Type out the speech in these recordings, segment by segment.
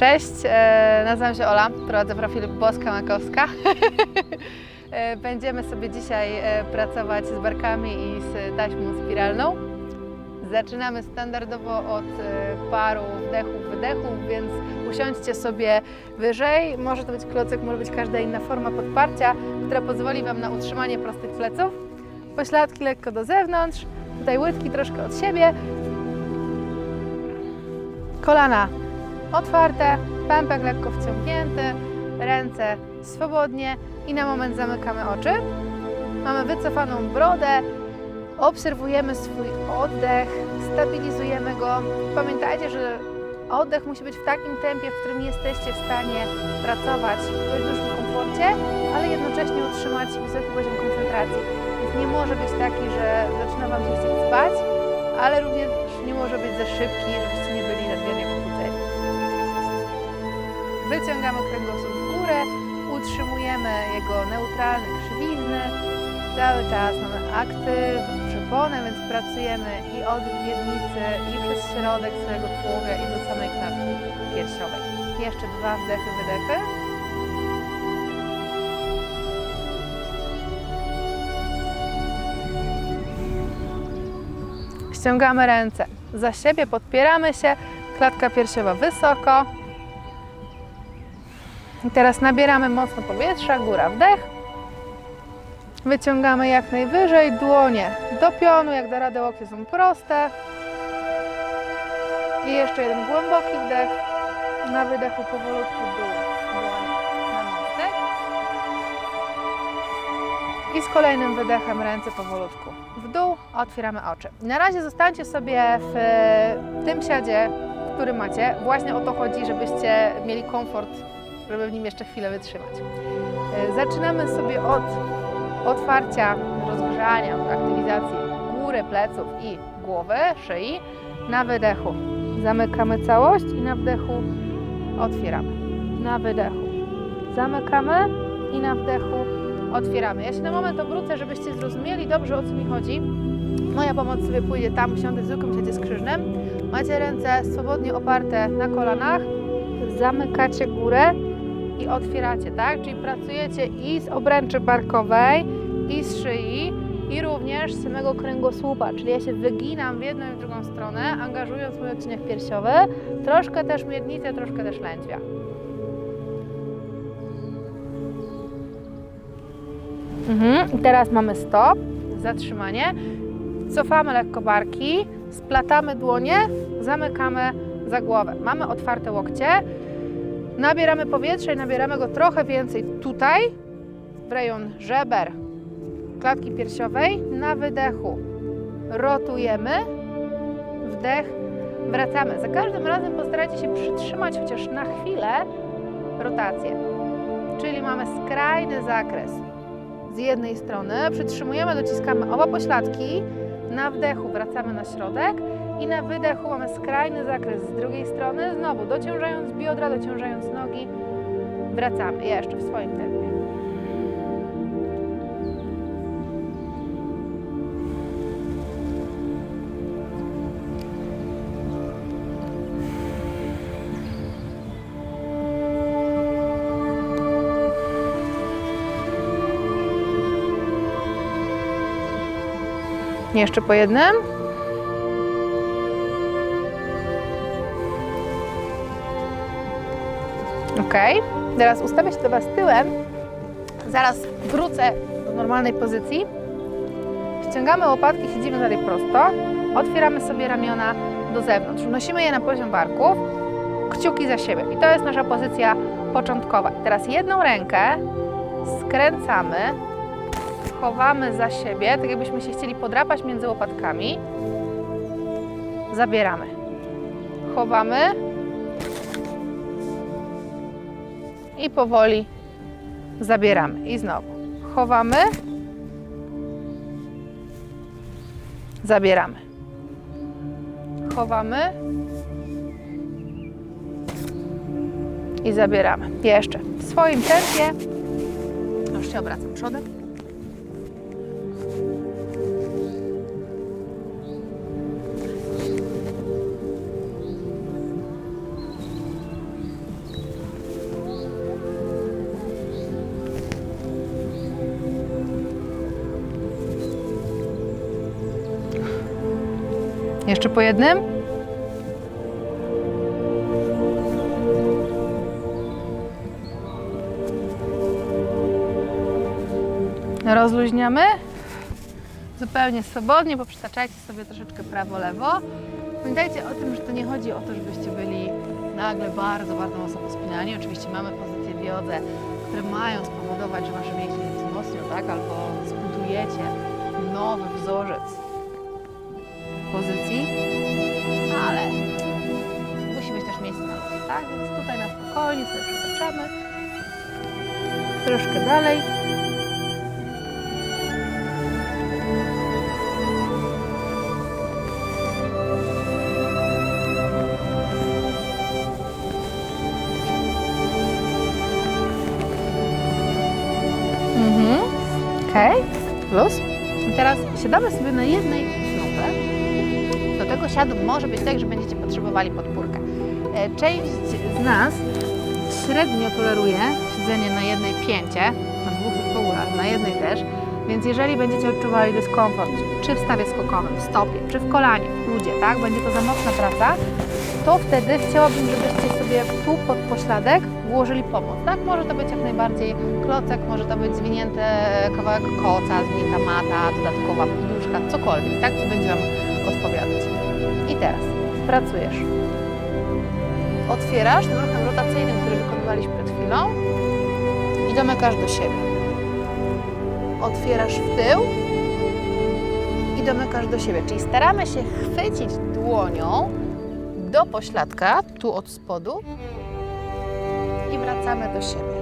Cześć, e, nazywam się Ola, prowadzę profil Boska Makowska. E, Będziemy sobie dzisiaj e, pracować z barkami i z taśmą spiralną. Zaczynamy standardowo od paru wdechów, wydechów, więc usiądźcie sobie wyżej. Może to być klocek, może być każda inna forma podparcia, która pozwoli Wam na utrzymanie prostych pleców. Pośladki lekko do zewnątrz, tutaj łydki troszkę od siebie. Kolana otwarte, pępek lekko wciągnięty, ręce swobodnie i na moment zamykamy oczy. Mamy wycofaną brodę, obserwujemy swój oddech, stabilizujemy go. Pamiętajcie, że oddech musi być w takim tempie, w którym jesteście w stanie pracować w dużym komforcie, ale jednocześnie utrzymać wysoki poziom koncentracji. Więc nie może być taki, że zaczyna Wam się chcieć spać, ale również nie może być za szybki, Wyciągamy kręgosłup w górę, utrzymujemy jego neutralne krzywizny. Cały czas mamy aktywną przeponę, więc pracujemy i od miednicy, i przez środek swojego tułowia, i do samej klatki piersiowej. Jeszcze dwa wdechy, wydechy. Ściągamy ręce za siebie, podpieramy się, klatka piersiowa wysoko. I teraz nabieramy mocno powietrza, góra wdech. Wyciągamy jak najwyżej, dłonie do pionu, jak da radę łokcie są proste. I jeszcze jeden głęboki wdech. Na wydechu powolutku dół. I z kolejnym wydechem ręce powolutku w dół, otwieramy oczy. Na razie zostańcie sobie w e, tym siadzie, który macie. Właśnie o to chodzi, żebyście mieli komfort, żeby w nim jeszcze chwilę wytrzymać. E, Zaczynamy sobie od otwarcia, rozgrzania, aktywizacji góry, pleców i głowy, szyi. Na wydechu zamykamy całość i na wdechu otwieramy. Na wydechu zamykamy i na wdechu otwieramy. Ja się na moment obrócę, żebyście zrozumieli dobrze o co mi chodzi. Moja pomoc sobie pójdzie tam, siądę w zwykłym siadzie skrzyżnym. Macie ręce swobodnie oparte na kolanach, zamykacie górę i otwieracie, tak? Czyli pracujecie i z obręczy barkowej, i z szyi, i również z samego kręgosłupa, czyli ja się wyginam w jedną i w drugą stronę, angażując mój odcinek piersiowy, troszkę też miednicę, troszkę też lędźwia. Mhm. I teraz mamy stop, zatrzymanie. Cofamy lekko barki, splatamy dłonie, zamykamy za głowę. Mamy otwarte łokcie, nabieramy powietrze i nabieramy go trochę więcej tutaj, w rejon żeber, klatki piersiowej, na wydechu. Rotujemy, wdech, wracamy. Za każdym razem postarajcie się przytrzymać chociaż na chwilę rotację. Czyli mamy skrajny zakres z jednej strony, przytrzymujemy, dociskamy oba pośladki, na wdechu wracamy na środek i na wydechu mamy skrajny zakres z drugiej strony, znowu dociążając biodra, dociążając nogi, wracamy jeszcze w swoim tempie. Jeszcze po jednym. Ok. Teraz ustawię się do Was tyłem. Zaraz wrócę do normalnej pozycji. Ściągamy łopatki, siedzimy dalej prosto. Otwieramy sobie ramiona do zewnątrz. Unosimy je na poziom barków. Kciuki za siebie. I to jest nasza pozycja początkowa. Teraz jedną rękę skręcamy, chowamy za siebie, tak jakbyśmy się chcieli podrapać między łopatkami. Zabieramy. Chowamy. I powoli zabieramy. I znowu. Chowamy. Zabieramy. Chowamy. I zabieramy. Jeszcze w swoim tempie. Już się obracam przodem. Jeszcze po jednym. Rozluźniamy. Zupełnie swobodnie, poprzytaczajcie sobie troszeczkę prawo-lewo. Pamiętajcie o tym, że to nie chodzi o to, żebyście byli nagle bardzo, bardzo mocno pospinani. Oczywiście mamy pozycje w jodze, które mają spowodować, że wasze mięśnie wzmocnią, tak? Albo zbudujecie nowy wzorzec Troszkę dalej. Mhm. Okej, luz. I teraz siadamy sobie na jednej snopę. Do tego siadu może być tak, że będziecie potrzebowali podpórkę. E, Część z nas średnio toleruje siedzenie na jednej pięcie, na dwóch w ogóle, na jednej też. Więc jeżeli będziecie odczuwali dyskomfort, czy w stawie skokowym, w stopie, czy w kolanie, w udzie, tak, będzie to za mocna praca, to wtedy chciałabym, żebyście sobie tu pod pośladek włożyli pomoc. Tak, może to być jak najbardziej klocek, może to być zwinięty kawałek koca, zwinięta mata, dodatkowa poduszka, cokolwiek, tak, co będzie Wam odpowiadać. I teraz pracujesz. Otwierasz tym ruchem rotacyjnym, który wykonywaliśmy przed chwilą i domykasz do siebie. Otwierasz w tył i domykasz do siebie. Czyli staramy się chwycić dłonią do pośladka, tu od spodu i wracamy do siebie.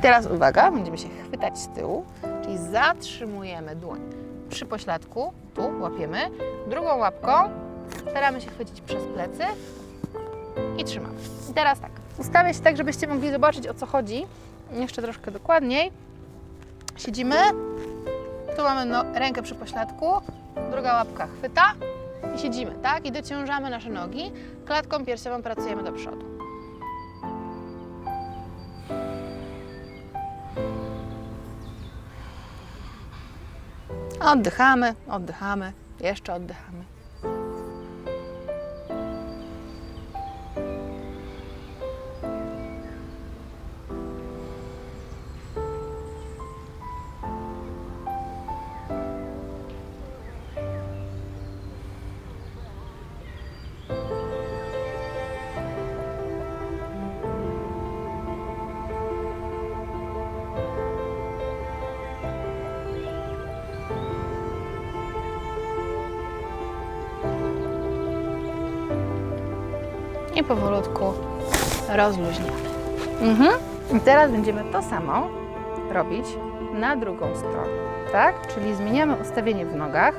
I teraz uwaga, będziemy się chwytać z tyłu, czyli zatrzymujemy dłoń przy pośladku, tu łapiemy, drugą łapką staramy się chwycić przez plecy i trzymamy. I teraz tak, ustawię się tak, żebyście mogli zobaczyć o co chodzi, jeszcze troszkę dokładniej. Siedzimy, tu mamy no, rękę przy pośladku, druga łapka chwyta i siedzimy, tak? I dociążamy nasze nogi, klatką piersiową pracujemy do przodu. Oddychamy, oddychamy, jeszcze oddychamy. I powolutku rozluźniamy. Mhm. I teraz będziemy to samo robić na drugą stronę, tak? Czyli zmieniamy ustawienie w nogach.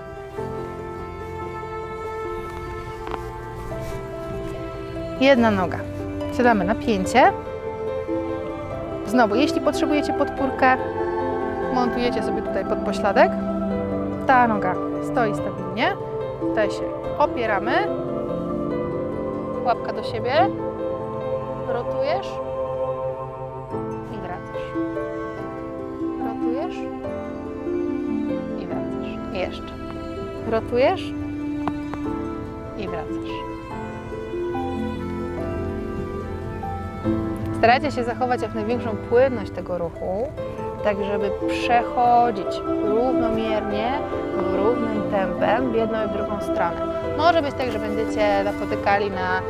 Jedna noga. Siadamy na pięcie. Znowu, jeśli potrzebujecie podpórkę, montujecie sobie tutaj pod pośladek. Ta noga stoi stabilnie. Tutaj się opieramy. Łapka do siebie. Rotujesz. I wracasz. Rotujesz. I wracasz. I jeszcze. Rotujesz. I wracasz. Starajcie się zachować jak największą płynność tego ruchu, tak żeby przechodzić równomiernie, równym tempem w jedną i w drugą stronę. Może być tak, że będziecie napotykali na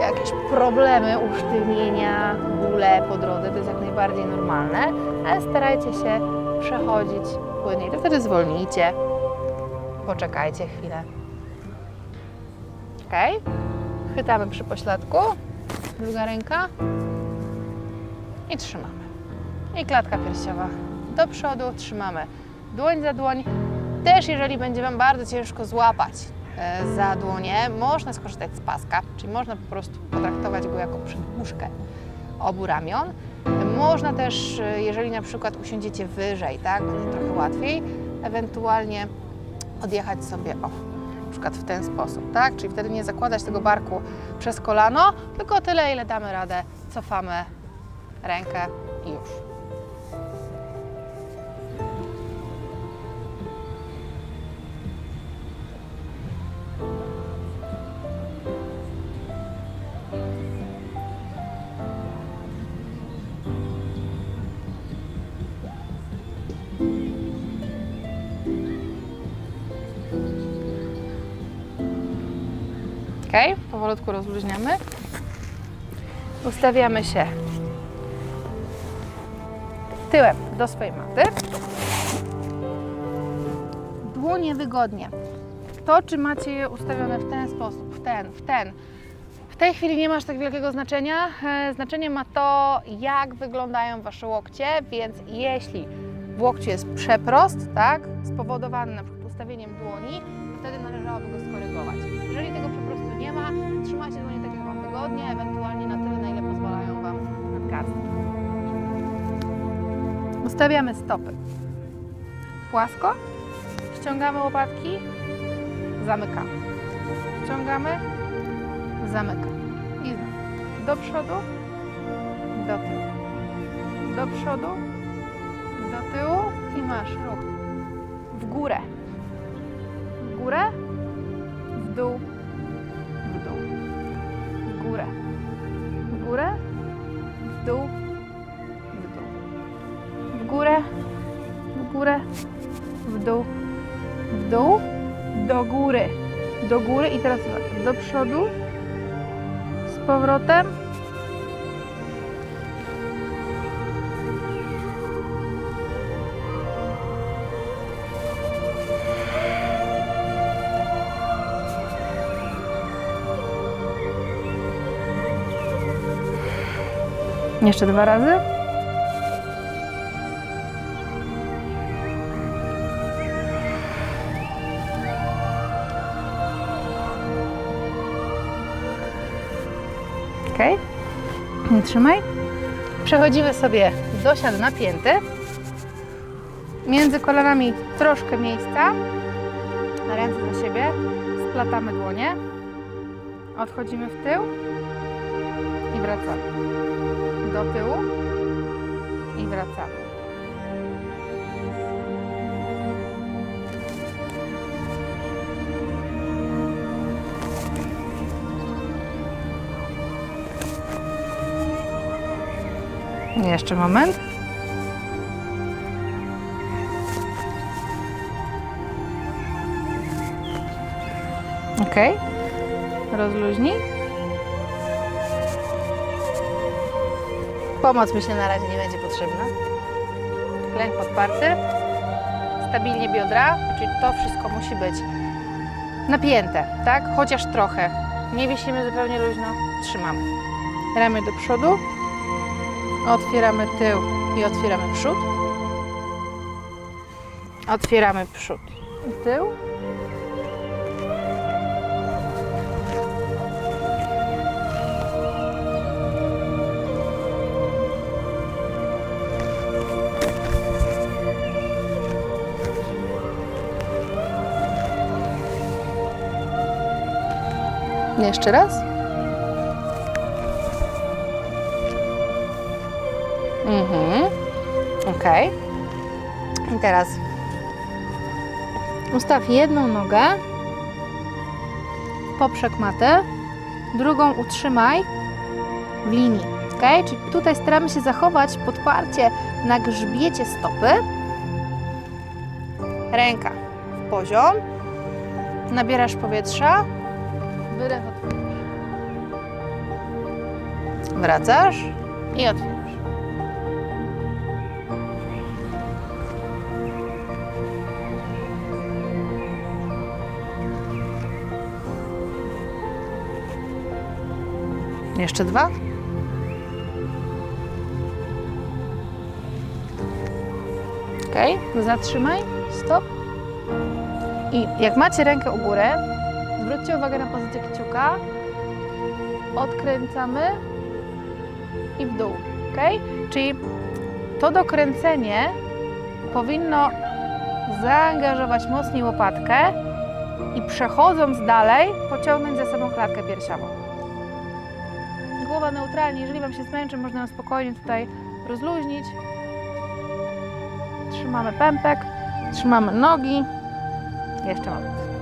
jakieś problemy usztywnienia, bóle po drodze, to jest jak najbardziej normalne, ale starajcie się przechodzić płynnie. To wtedy zwolnijcie, poczekajcie chwilę. Ok? Chwytamy przy pośladku, druga ręka i trzymamy. I klatka piersiowa do przodu, trzymamy dłoń za dłoń. Też jeżeli będzie Wam bardzo ciężko złapać e, za dłonie, można skorzystać z paska, czyli można po prostu potraktować go jako przedmuszkę obu ramion. Można też, e, jeżeli na przykład usiądziecie wyżej, tak, będzie trochę łatwiej, ewentualnie odjechać sobie o na przykład w ten sposób, tak? Czyli wtedy nie zakładać tego barku przez kolano, tylko tyle, ile damy radę, cofamy rękę i już. Powolutku rozluźniamy. Ustawiamy się tyłem do swojej maty. Dłonie wygodnie. To, czy macie je ustawione w ten sposób, w ten, w ten, w tej chwili nie ma aż tak wielkiego znaczenia. E, Znaczenie ma to, jak wyglądają Wasze łokcie, więc jeśli w łokciu jest przeprost, tak, spowodowany na przykład ustawieniem dłoni, wtedy należałoby go skorygować. Wygodnie, ewentualnie na tyle, na ile pozwalają Wam nadgarstki. Ustawiamy stopy płasko, ściągamy łopatki, zamykamy. Ściągamy, zamykamy. I do przodu, do tyłu. Do przodu, do tyłu i masz ruch. W górę. W górę, w dół, górę, w dół, w dół, do góry. Do góry i teraz do przodu, z powrotem. Jeszcze dwa razy. Trzymaj. Przechodzimy sobie do siadu napięty. Między kolanami troszkę miejsca. Ręce do siebie. Splatamy dłonie. Odchodzimy w tył i wracamy. Do tyłu i wracamy. Jeszcze moment. Ok. Rozluźnij. Pomoc myślę na razie nie będzie potrzebna. Klęk podparty. Stabilnie biodra, czyli to wszystko musi być napięte, tak? Chociaż trochę. Nie wiesimy zupełnie luźno, trzymamy. Ramię do przodu, Otwieramy tył i otwieramy przód. Otwieramy przód i tył. Jeszcze raz. Mhm. Ok. I teraz ustaw jedną nogę, poprzek matę, drugą utrzymaj w linii. Ok? Czyli tutaj staramy się zachować podparcie na grzbiecie stopy. Ręka w poziom. Nabierasz powietrza. Wydech. Wracasz i otwierasz. Jeszcze dwa. Ok, zatrzymaj, stop. I jak macie rękę u górę, zwróćcie uwagę na pozycję kciuka. Odkręcamy i w dół. Ok? Czyli to dokręcenie powinno zaangażować mocniej łopatkę i przechodząc dalej, pociągnąć za sobą klatkę piersiową. Głowa neutralnie, jeżeli Wam się zmęczy, można ją spokojnie tutaj rozluźnić. Trzymamy pępek, trzymamy nogi. Jeszcze moment.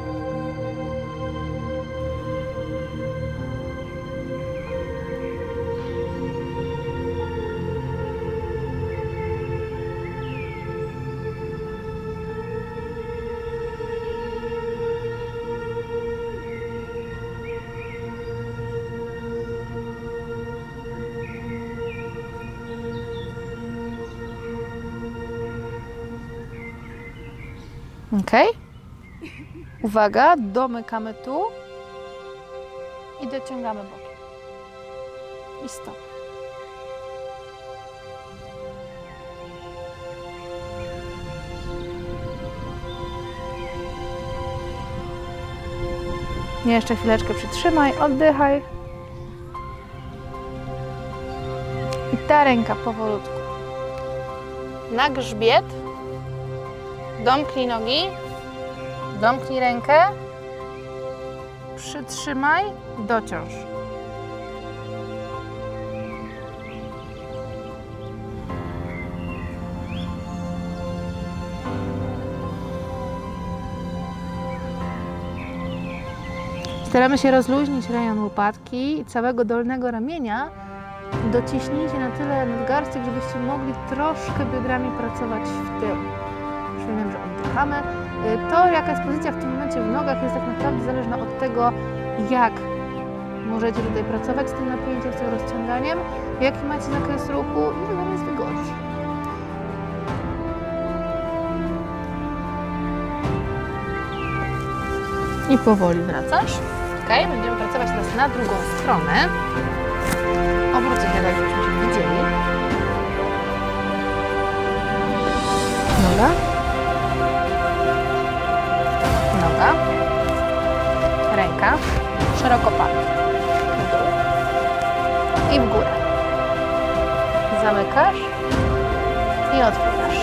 Uwaga, domykamy tu i dociągamy bokiem. I stop. Jeszcze chwileczkę przytrzymaj, oddychaj. I ta ręka powolutku. Na grzbiet. Domknij nogi. Domknij rękę. Przytrzymaj, dociąż. Staramy się rozluźnić rejon łopatki i całego dolnego ramienia. Dociśnijcie na tyle nadgarstek, żebyście mogli troszkę biodrami pracować w tył. Przypominam, że oddychamy. Y, To, jaka jest pozycja w tym momencie w nogach, jest tak naprawdę zależna od tego, jak możecie tutaj pracować z tym napięciem, z tym rozciąganiem, jaki macie zakres ruchu i ile Wam jest wygodnie. I powoli wracasz. Ok, będziemy pracować teraz na drugą stronę. Obrócę się tak, żebyśmy się widzieli. Noga. Ręka. Szeroko palec. I w górę. Zamykasz i otwierasz.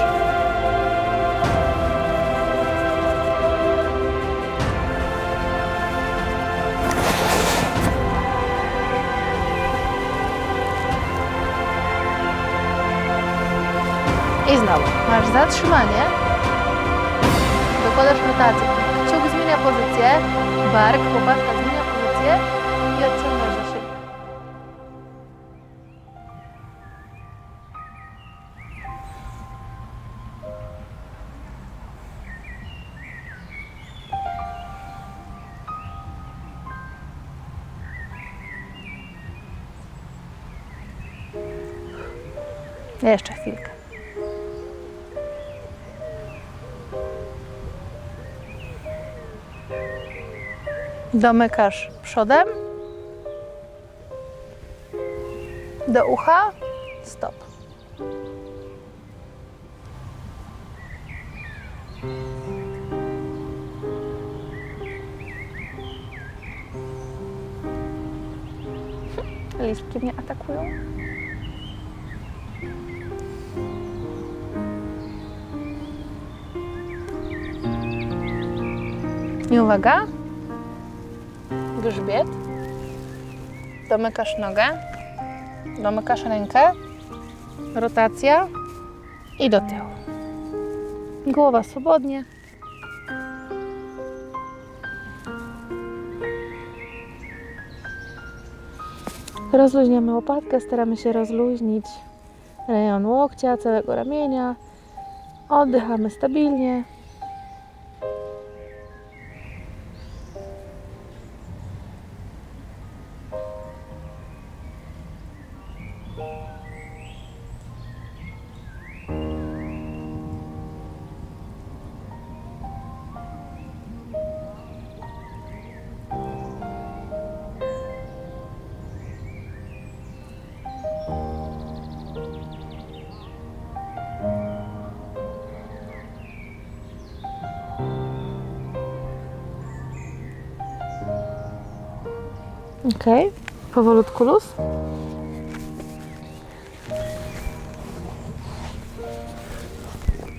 I znowu masz zatrzymanie, dokładasz rotację. Kciuk zmienia pozycję, bark, łopatka zmienia pozycję i odciągasz za. Jeszcze chwilkę. Domykasz przodem. Do ucha. Stop. Listki mnie atakują. I uwaga. Grzbiet. Domykasz nogę. Domykasz rękę. Rotacja. I do tyłu. Głowa swobodnie. Rozluźniamy łopatkę, staramy się rozluźnić rejon łokcia, całego ramienia. Oddychamy stabilnie. Ok, powolutku luz.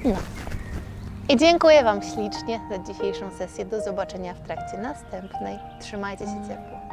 No. I dziękuję Wam ślicznie za dzisiejszą sesję. Do zobaczenia w trakcie następnej. Trzymajcie się ciepło.